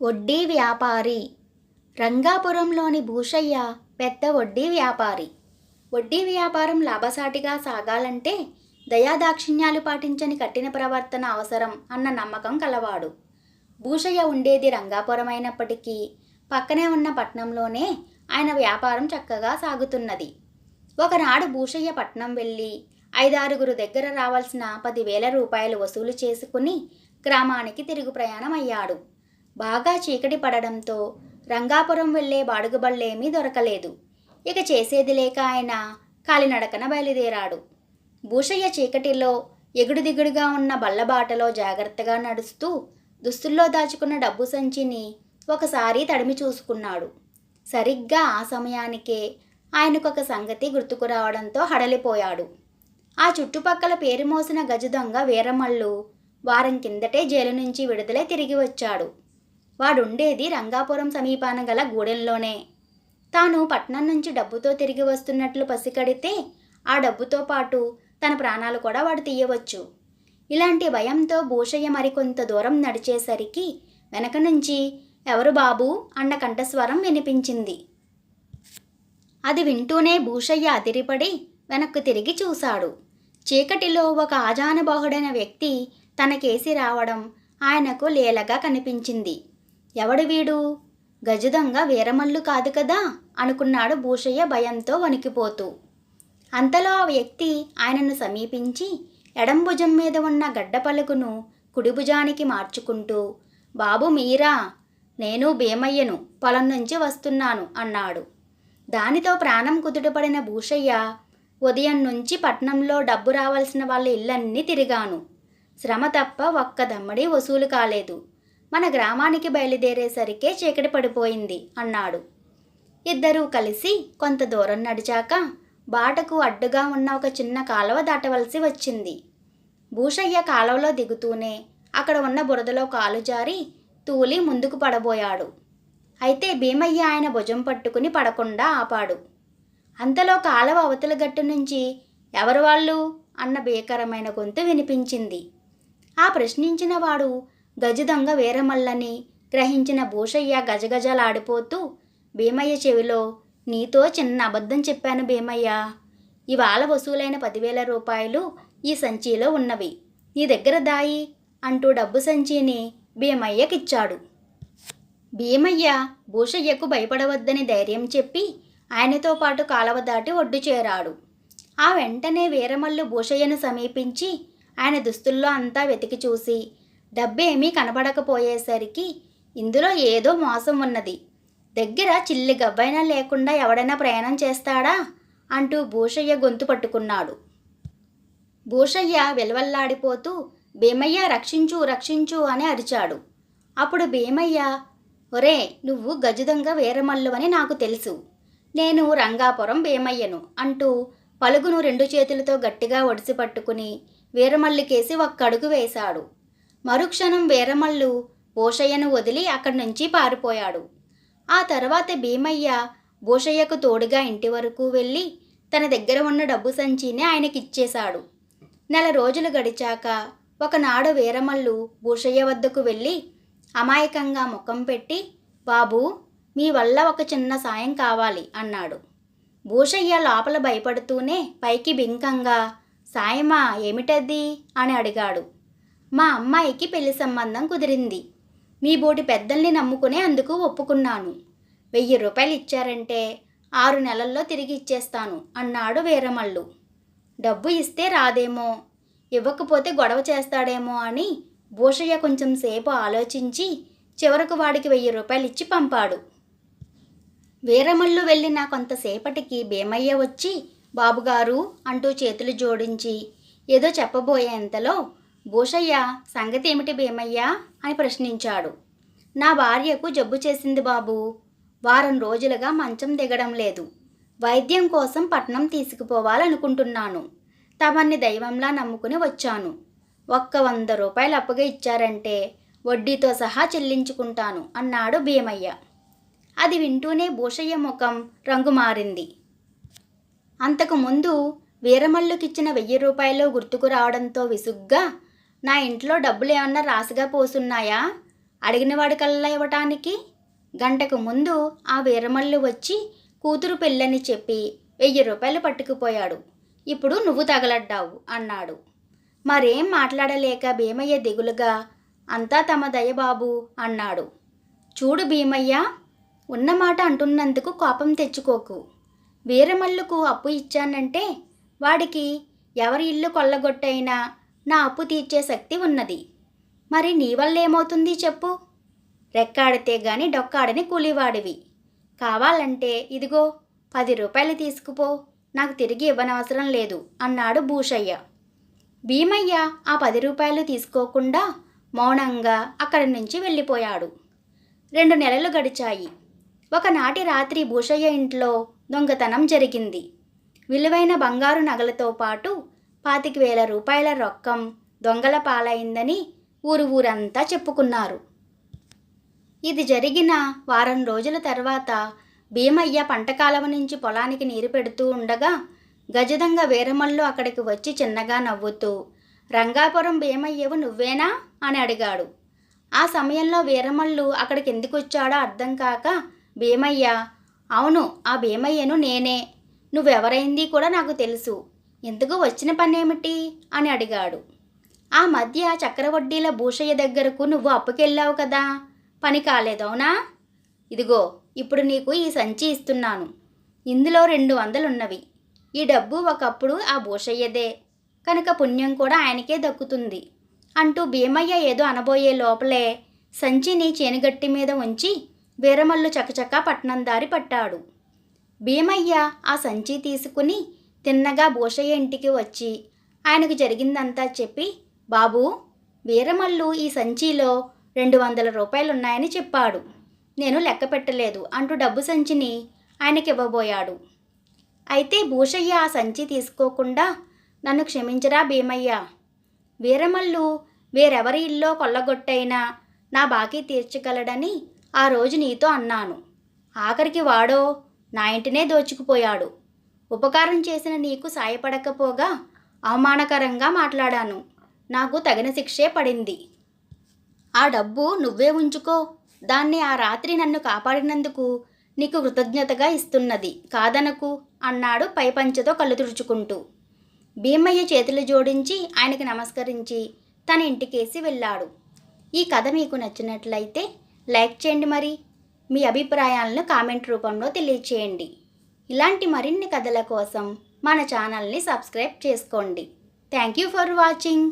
వడ్డీ వ్యాపారి. రంగాపురంలోని భూషయ్య పెద్ద వడ్డీ వ్యాపారి. వడ్డీ వ్యాపారం లాభసాటిగా సాగాలంటే దయాదాక్షిణ్యాలు పాటించని కఠిన ప్రవర్తన అవసరం అన్న నమ్మకం కలవాడు. భూషయ్య ఉండేది రంగాపురం అయినప్పటికీ పక్కనే ఉన్న పట్నంలోనే ఆయన వ్యాపారం చక్కగా సాగుతున్నది. ఒకనాడు భూషయ్య పట్నం వెళ్ళి ఐదారుగురు దగ్గర రావాల్సిన పదివేల రూపాయలు వసూలు చేసుకుని గ్రామానికి తిరుగు ప్రయాణం అయ్యాడు బాగా చీకటి పడడంతో రంగాపురం వెళ్ళే బాడుగుబళ్ళేమీ దొరకలేదు. ఇక చేసేది లేక ఆయన కాలినడకన బయలుదేరాడు. భూషయ్య చీకటిలో ఎగుడు దిగుడుగా ఉన్న బల్లబాటలో జాగ్రత్తగా నడుస్తూ దుస్తుల్లో దాచుకున్న డబ్బు సంచిని ఒకసారి తడిమి చూసుకున్నాడు. సరిగ్గా ఆ సమయానికే ఆయనకొక సంగతి గుర్తుకు రావడంతో హడలిపోయాడు. ఆ చుట్టుపక్కల పేరు మోసిన గజ దొంగ వీరమల్లు వారం కిందటే జైలు నుంచి విడుదలై తిరిగి వచ్చాడు. వాడుండేది రంగాపురం సమీపాన గల గూడెంలోనే. తాను పట్నం నుంచి డబ్బుతో తిరిగి వస్తున్నట్లు పసికడితే ఆ డబ్బుతో పాటు తన ప్రాణాలు కూడా వాడు తీయవచ్చు. ఇలాంటి భయంతో భూషయ్య మరికొంత దూరం నడిచేసరికి వెనక నుంచి ఎవరు బాబు? అన్న కంఠస్వరం వినిపించింది. అది వింటూనే భూషయ్య అదిరిపడి వెనక్కు తిరిగి చూశాడు. చీకటిలో ఒక ఆజానుబాహుడైన వ్యక్తి తనకేసి రావడం ఆయనకు లీలగా కనిపించింది. ఎవడు వీడు? గజదొంగ వీరమల్లు కాదు కదా? అనుకున్నాడు భూషయ్య భయంతో వణికిపోతూ. అంతలో ఆ వ్యక్తి ఆయనను సమీపించి ఎడం భుజం మీద ఉన్న గడ్డ పలుకును కుడి భుజానికి మార్చుకుంటూ బాబు మీరా నేను భీమయ్యను పొలం నుంచి వస్తున్నాను అన్నాడు. దానితో ప్రాణం కుదుటపడిన భూషయ్య ఉదయం నుంచి పట్నంలో డబ్బు రావాల్సిన వాళ్ళ ఇళ్ళన్నీ తిరిగాను. శ్రమ తప్ప ఒక్క దమ్మడి వసూలు కాలేదు. మన గ్రామానికి బయలుదేరేసరికే చీకటి పడిపోయింది అన్నాడు. ఇద్దరూ కలిసి కొంత దూరం నడిచాక బాటకు అడ్డుగా ఉన్న ఒక చిన్న కాలువ దాటవలసి వచ్చింది. భూషయ్య కాలువలో దిగుతూనే అక్కడ ఉన్న బురదలో కాలు జారి తూలి ముందుకు పడబోయాడు. అయితే భీమయ్య ఆయన భుజం పట్టుకుని పడకుండా ఆపాడు. అంతలో కాలువ అవతల గట్టు నుంచి ఎవరు వాళ్ళు? అన్న భీకరమైన గొంతు వినిపించింది. ఆ ప్రశ్నించిన వాడు గజదొంగ వీరమల్లని గ్రహించిన భూషయ్య గజగజలాడిపోతూ భీమయ్య చెవిలో నీతో చిన్న అబద్ధం చెప్పాను భీమయ్య. ఇవాళ వసూలైన పదివేల రూపాయలు ఈ సంచిలో ఉన్నవి. నీ దగ్గర దాయి అంటూ డబ్బు సంచిని భీమయ్యకిచ్చాడు. భీమయ్య భూషయ్యకు భయపడవద్దని ధైర్యం చెప్పి ఆయనతో పాటు కాలవ దాటి ఒడ్డు చేరాడు. ఆ వెంటనే వీరమల్లు భూషయ్యను సమీపించి ఆయన దుస్తుల్లో అంతా వెతికి చూసి డబ్బేమీ కనబడకపోయేసరికి ఇందులో ఏదో మోసం ఉన్నది. దగ్గర చిల్లి గవ్వైనా లేకుండా ఎవడైనా ప్రయాణం చేస్తాడా? అంటూ భూషయ్య గొంతు పట్టుకున్నాడు. భూషయ్య వెలవల్లాడిపోతూ భీమయ్య రక్షించు రక్షించు అని అరిచాడు. అప్పుడు భీమయ్య ఒరే నువ్వు గజదొంగ వీరమల్లు అని నాకు తెలుసు. నేను రంగాపురం భీమయ్యను అంటూ పలుగును రెండు చేతులతో గట్టిగా ఒడిసి పట్టుకుని వీరమల్లికేసి ఒక్కడుగు వేశాడు. మరుక్షణం వీరమల్లు భూషయ్యను వదిలి అక్కడి నుంచి పారిపోయాడు. ఆ తర్వాత భీమయ్య భూషయ్యకు తోడుగా ఇంటి వరకు వెళ్ళి తన దగ్గర ఉన్న డబ్బు సంచిని ఆయనకిచ్చేశాడు. నెల రోజులు గడిచాక ఒకనాడు వీరమల్లు భూషయ్య వద్దకు వెళ్ళి అమాయకంగా ముఖం పెట్టి బాబు మీ వల్ల ఒక చిన్న సాయం కావాలి అన్నాడు. భూషయ్య లోపల భయపడుతూనే పైకి బింకంగా సాయమా ఏమిటది అని అడిగాడు. మా అమ్మాయికి పెళ్ళి సంబంధం కుదిరింది. మీ బోటి పెద్దల్ని నమ్ముకునే అందుకు ఒప్పుకున్నాను. వెయ్యి రూపాయలు ఇచ్చారంటే ఆరు నెలల్లో తిరిగి ఇచ్చేస్తాను అన్నాడు వీరమల్లు. డబ్బు ఇస్తే రాదేమో ఇవ్వకపోతే గొడవ చేస్తాడేమో అని భూషయ్య కొంచెం సేపు ఆలోచించి చివరకు వాడికి వెయ్యి రూపాయలు ఇచ్చి పంపాడు. వీరమల్లు వెళ్ళిన కొంతసేపటికి భీమయ్య వచ్చి బాబుగారు అంటూ చేతులు జోడించి ఏదో చెప్పబోయేంతలో భూషయ్య సంగతి ఏమిటి భీమయ్య? అని ప్రశ్నించాడు. నా భార్యకు జబ్బు చేసింది బాబు. వారం రోజులుగా మంచం దిగడం లేదు. వైద్యం కోసం పట్నం తీసుకుపోవాలనుకుంటున్నాను. తమన్ని దైవంలా నమ్ముకుని వచ్చాను. ఒక్క వంద రూపాయలు అప్పుగా ఇచ్చారంటే వడ్డీతో సహా చెల్లించుకుంటాను అన్నాడు భీమయ్య. అది వింటూనే భూషయ్య ముఖం రంగు మారింది. అంతకు ముందు వీరమల్లుకిచ్చిన వెయ్యి రూపాయలు గుర్తుకు రావడంతో విసుగ్గా నా ఇంట్లో డబ్బులు ఏమన్నా రాసిగా పోసున్నాయా? అడిగిన వాడి కల్లా ఇవ్వటానికి? గంటకు ముందు ఆ వీరమల్లు వచ్చి కూతురు పెళ్ళని చెప్పి వెయ్యి రూపాయలు పట్టుకుపోయాడు. ఇప్పుడు నువ్వు తగలడ్డావు అన్నాడు. మరేం మాట్లాడలేక భీమయ్య దిగులుగా అంతా తమ దయబాబు అన్నాడు. చూడు భీమయ్య ఉన్నమాట అంటున్నందుకు కోపం తెచ్చుకోకు. వీరమల్లుకు అప్పు ఇచ్చానంటే వాడికి ఎవరి ఇల్లు కొల్లగొట్టైనా నా అప్పు తీర్చే శక్తి ఉన్నది. మరి నీ వల్ల ఏమవుతుంది చెప్పు. రెక్కాడితే గాని డొక్కాడని కూలివాడివి. కావాలంటే ఇదిగో పది రూపాయలు తీసుకుపో. నాకు తిరిగి ఇవ్వనవసరం లేదు అన్నాడు భూషయ్య. భీమయ్య ఆ పది రూపాయలు తీసుకోకుండా మౌనంగా అక్కడి నుంచి వెళ్ళిపోయాడు. రెండు నెలలు గడిచాయి. ఒకనాటి రాత్రి భూషయ్య ఇంట్లో దొంగతనం జరిగింది. విలువైన బంగారు నగలతో పాటు పాతిక వేల రూపాయల రొక్కం దొంగల పాలైందని ఊరు ఊరంతా చెప్పుకున్నారు. ఇది జరిగిన వారం రోజుల తర్వాత భీమయ్య పంటకాలవ నుంచి పొలానికి నీరు పెడుతూ ఉండగా గజదంగ వీరమల్లు అక్కడికి వచ్చి చిన్నగా నవ్వుతూ రంగాపురం భీమయ్యవు నువ్వేనా? అని అడిగాడు. ఆ సమయంలో వీరమల్లు అక్కడికి ఎందుకు వచ్చాడో అర్థం కాక భీమయ్య అవును ఆ భీమయ్యను నేనే. నువ్వెవరైంది కూడా నాకు తెలుసు. ఎందుకు వచ్చిన పనేమిటి? అని అడిగాడు. ఆ మధ్య చక్రవడ్డీల భూషయ్య దగ్గరకు నువ్వు అప్పుకెళ్ళావు కదా? పని కాలేదవునా ఇదిగో ఇప్పుడు నీకు ఈ సంచి ఇస్తున్నాను. ఇందులో రెండు వందలున్నవి. ఈ డబ్బు ఒకప్పుడు ఆ భూషయ్యదే. కనుక పుణ్యం కూడా ఆయనకే దక్కుతుంది. అంటూ భీమయ్య ఏదో అనబోయే లోపలే సంచిని చేనుగట్టి మీద ఉంచి వీరమల్లు చకచకా పట్నం దారి పట్టాడు. భీమయ్య ఆ సంచి తీసుకుని తిన్నగా భూషయ్య ఇంటికి వచ్చి ఆయనకు జరిగిందంతా చెప్పి బాబూ వీరమల్లు ఈ సంచిలో రెండు వందల రూపాయలు ఉన్నాయని చెప్పాడు. నేను లెక్క పెట్టలేదు అంటూ డబ్బు సంచిని ఆయనకి ఇవ్వబోయాడు అయితే భూషయ్య ఆ సంచి తీసుకోకుండా నన్ను క్షమించరా భీమయ్య. వీరమల్లు వేరెవరి ఇల్లో కొల్లగొట్టైనా నా బాకీ తీర్చగలడని ఆ రోజు నీతో అన్నాను. ఆఖరికి వాడో నా ఇంటినే దోచుకుపోయాడు. ఉపకారం చేసిన నీకు సాయపడకపోగా అవమానకరంగా మాట్లాడాను. నాకు తగిన శిక్షే పడింది. ఆ డబ్బు నువ్వే ఉంచుకో. దాన్ని ఆ రాత్రి నన్ను కాపాడినందుకు నీకు కృతజ్ఞతగా ఇస్తున్నది. కాదనకు అన్నాడు పైపంచతో కళ్ళు తుడుచుకుంటూ. భీమయ్య చేతులు జోడించి ఆయనకి నమస్కరించి తన ఇంటికేసి వెళ్ళాడు. ఈ కథ మీకు నచ్చినట్లయితే లైక్ చేయండి మరి. మీ అభిప్రాయాలను కామెంట్ రూపంలో తెలియచేయండి. ఇలాంటి మరిన్ని కథల కోసం మన ఛానల్ని సబ్స్క్రైబ్ చేసుకోండి. Thank you for watching